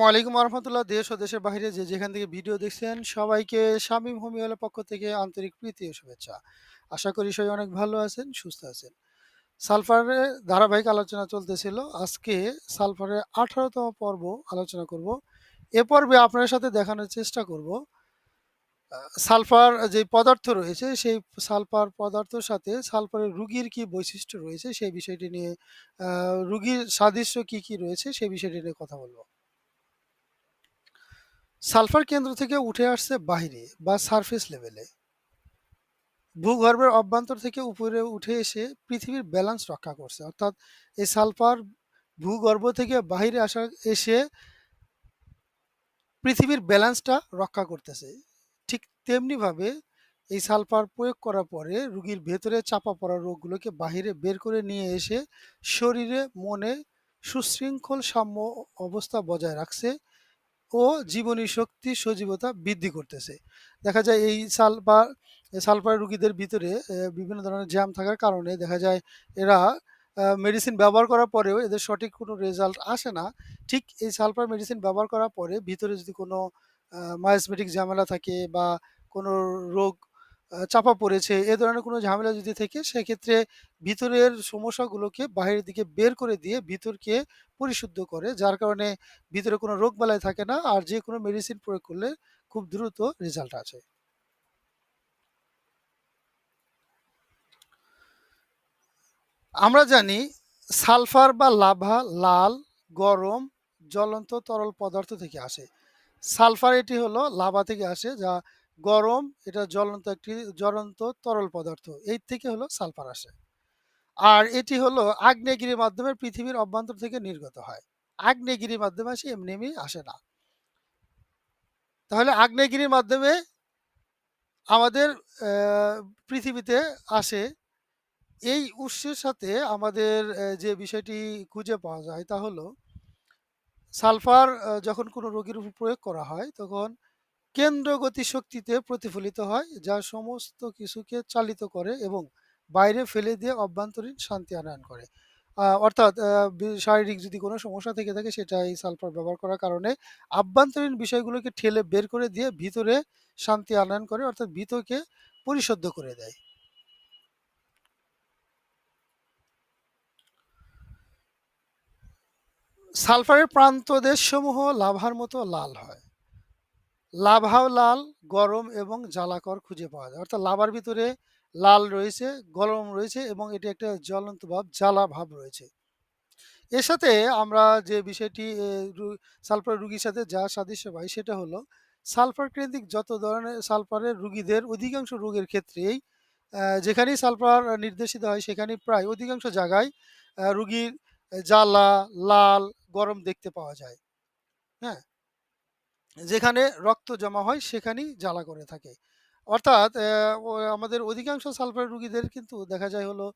ওয়ালাইকুম রহমতুল্লাহ দেশ ও দেশের বাইরে যে যেখান থেকে ভিডিও দেখছেন, সবাইকে শামীম হোমিওয়ালার পক্ষ থেকে আন্তরিক প্রীতি ও শুভেচ্ছা। আশা করি সবাই অনেক ভালো আছেন, সুস্থ আছেন। সালফারের ধারাবাহিক আলোচনা চলতেছিল। আজকে সালফারের আঠারোতম পর্ব আলোচনা করব। এ পর্বে আপনার সাথে দেখানোর চেষ্টা করব। সালফার যে পদার্থ রয়েছে, সেই সালফার পদার্থের সাথে সালফারের রুগীর কি বৈশিষ্ট্য রয়েছে, সেই বিষয়টি নিয়ে রুগীর সাদৃশ্য কি কি রয়েছে, সেই বিষয়টি নিয়ে কথা বলব। সালফার কেন্দ্র থেকে উঠে আসছে বাইরে বা সারফেস লেভেলে ভূগর্ভের অভ্যন্তর থেকে উপরে উঠে এসে পৃথিবীর ব্যালেন্স রক্ষা করছে। অর্থাৎ এই সালফার ভূগর্ভ থেকে বাইরে আসা, এসে পৃথিবীর ব্যালেন্সটা রক্ষা করতেছে। ঠিক তেমনিভাবে এই সালফার প্রয়োগ করার পরে রুগীর ভেতরে চাপা পড়া রোগগুলোকে বাহিরে বের করে নিয়ে এসে শরীরে, মনে সুশৃঙ্খল সাম্য অবস্থা বজায় রাখছে। ও জীবনী শক্তি সজীবতা বৃদ্ধি করতেছে। দেখা যায় এই সালফার সালফার রুগীদের ভিতরে বিভিন্ন ধরনের জ্যাম থাকার কারণে দেখা যায় এরা মেডিসিন ব্যবহার করার পরেও এদের সঠিক কোনো রেজাল্ট আসে না। ঠিক এই সালফার মেডিসিন ব্যবহার করার পরে ভিতরে যদি কোনো মায়াসমেটিক ঝামেলা থাকে বা কোনো রোগ চাপা পড়েছে। এ ধরনের কোনো ঝামেলা যদি থাকে, সেক্ষেত্রে ভিতরের সমস্যাগুলোকে বাইরের দিকে বের করে দিয়ে ভিতরকে পরিশুদ্ধ করে, যার কারণে ভিতরে কোনো রোগবালাই থাকে না, আর যে কোনো মেডিসিন প্রয়োগ করলে খুব দ্রুত রেজাল্ট আসে। আমরা জানি সালফার বা লাভা লাল, গরম, জ্বলন্ত তরল পদার্থ থেকে আসে। সালফার এটি হলো লাভা থেকে আসে, যা গরম, এটা জ্বলন্ত একটি, জ্বলন্ত তরল পদার্থ। এই থেকে হলো সালফার আসে। আর এটি হলো আগ্নেয়গিরির মাধ্যমে পৃথিবীর অভ্যন্তর থেকে নির্গত হয়। আগ্নেয়গিরির মাধ্যমে আসে, এমনি এমনি আসে না। তাহলে আগ্নেয়গিরির মাধ্যমে আমাদের পৃথিবীতে আসে। এই উৎসের সাথে আমাদের যে বিষয়টি খুঁজে পাওয়া যায় তা হলো, সালফার যখন কোনো রোগীর উপর প্রয়োগ করা হয়, তখন কেন্দ্রগতি শক্তিতে প্রতিফলিত হয়, যা সমস্ত কিছুকে চালিত করে এবং বাইরে ফেলে দিয়ে অভ্যন্তরীণ শান্তি আনয়ন করে। অর্থাৎ শারীরিক যদি কোনো সমস্যা থেকে থাকে, সেটা এই সালফার ব্যবহার করার কারণে আভ্যন্তরীণ বিষয়গুলোকে ঠেলে বের করে দিয়ে ভিতরে শান্তি আনয়ন করে, অর্থাৎ ভিতরকে পরিশুদ্ধ করে দেয়। সালফারের প্রান্তদেশসমূহ লাভার মতো লাল হয়। লাভাও লাল, গরম এবং জ্বালাকর খুঁজে পাওয়া যায়। অর্থাৎ লাভার ভিতরে লাল রয়েছে, গরম রয়েছে এবং এটি একটা জ্বলন্ত ভাব, জ্বালা ভাব রয়েছে। এর সাথে আমরা যে বিষয়টি সালফার রুগীর সাথে যা সাদৃশ্য পাই সেটা হলো, সালফার কেন্দ্রিক যত ধরনের সালফারের রুগীদের অধিকাংশ রোগের ক্ষেত্রেই যেখানেই সালফার নির্দেশিত হয় সেখানেই প্রায় অধিকাংশ জায়গায় রুগীর জ্বালা, লাল, গরম দেখতে পাওয়া যায়। হ্যাঁ? যেখানে রক্ত জমা হয়, সেখানেই জ্বালা করে থাকে। অর্থাৎ আমাদের অধিকাংশ সালফার রুগীদের কিন্তু দেখা যায় হলো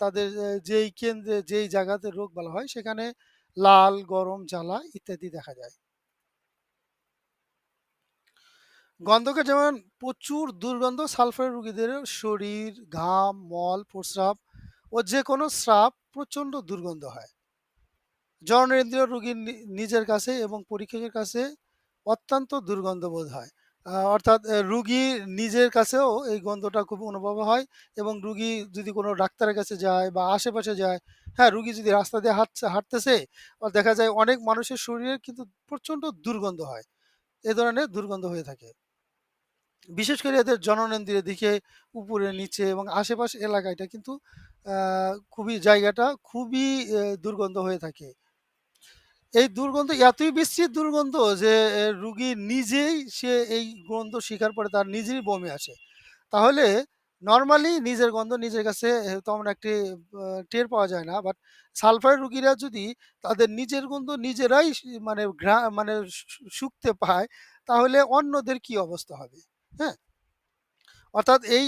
তাদের যেই কেন্দ্রে, যেই জায়গাতে রোগ বলা হয়, সেখানে লাল, গরম, জ্বালা ইত্যাদি দেখা যায়। গন্ধকে যেমন প্রচুর দুর্গন্ধ সালফার রুগীদের শরীর, ঘাম, মল, প্রস্রাব ও যে কোনো স্রাব প্রচণ্ড দুর্গন্ধ হয়। জননেন্দ্রিয় রুগীর নিজের কাছে এবং পরীক্ষকের কাছে অত্যন্ত দুর্গন্ধ বোধ হয় অর্থাৎ রুগী নিজের কাছেও এই গন্ধটা খুব অনুভব হয় এবং রুগী যদি কোনো ডাক্তারের কাছে যায় বা আশেপাশে যায় হ্যাঁ রুগী যদি রাস্তা দিয়ে হাঁটছে, হাঁটতেছে দেখা যায় অনেক মানুষের শরীরে কিন্তু প্রচণ্ড দুর্গন্ধ হয়। এ ধরনের দুর্গন্ধ হয়ে থাকে। বিশেষ করে এদের জননেন্দ্রিয় দিকে, উপরে, নিচে এবং আশেপাশে এলাকাটা কিন্তু খুবই জায়গাটা খুবই দুর্গন্ধ হয়ে থাকে। এই দুর্গন্ধ, এতই বিশ্রী দুর্গন্ধ যে রুগী নিজেই সে এই গন্ধ স্বীকার করে, তার নিজেরই বমি আসে। তাহলে নর্মালি নিজের গন্ধ নিজের কাছে তেমন একটি টের পাওয়া যায় না। বাট সালফার রুগীরা যদি তাদের নিজের গন্ধ নিজেরাই মানে মানে শুঁকতে পায়, তাহলে অন্যদের কি অবস্থা হবে? হ্যাঁ? অর্থাৎ এই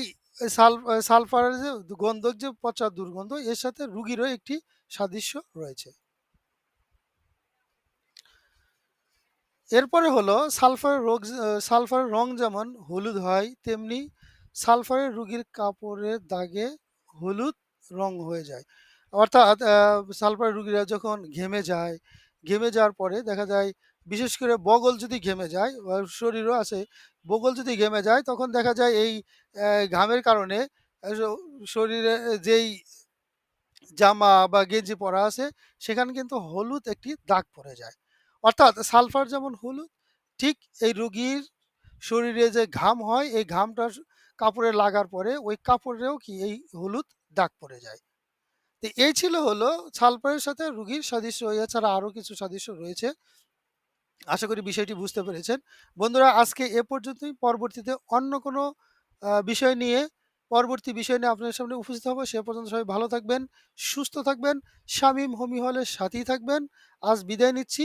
সাল সালফারের যে গন্ধ, যে পচা দুর্গন্ধ, এর সাথে রুগীরও একটি সাদৃশ্য রয়েছে। এরপরে হলো সালফারের রোগ সালফারের রং যেমন হলুদ হয় তেমনি সালফারের রুগীর কাপড়ের দাগে হলুদ রং হয়ে যায় অর্থাৎ সালফারের রোগীরা যখন ঘেমে যায় ঘেমে যাওয়ার পরে দেখা যায় বিশেষ করে বগল যদি ঘেমে যায় শরীরও আছে, বগল যদি ঘেমে যায় তখন দেখা যায় এই ঘামের কারণে শরীরে যেই জামা বা গেঞ্জি পরা আছে সেখানে কিন্তু হলুদ একটি দাগ পড়ে যায়। অর্থাৎ সালফার যেমন হলুদ, ঠিক এই রোগীর শরীরে যে ঘাম হয় এই ঘামটা কাপড়ে লাগার পরে ওই কাপড়েও কি এই হলুদ দাগ পড়ে যায়। তো এই ছিল হলো সালফারের সাথে রুগীর সাদৃশ্য এছাড়া আরও কিছু সাদৃশ্য রয়েছে। আশা করি বিষয়টি বুঝতে পেরেছেন। বন্ধুরা আজকে এ পর্যন্তই। পরবর্তীতে অন্য কোনো বিষয় নিয়ে পরবর্তী বিষয় নিয়ে আপনাদের সামনে উপস্থিত হব। সে পর্যন্ত সবাই ভালো থাকবেন, সুস্থ থাকবেন, শামীম হোমি হলের সাথেই থাকবেন। আজ বিদায় নিচ্ছি।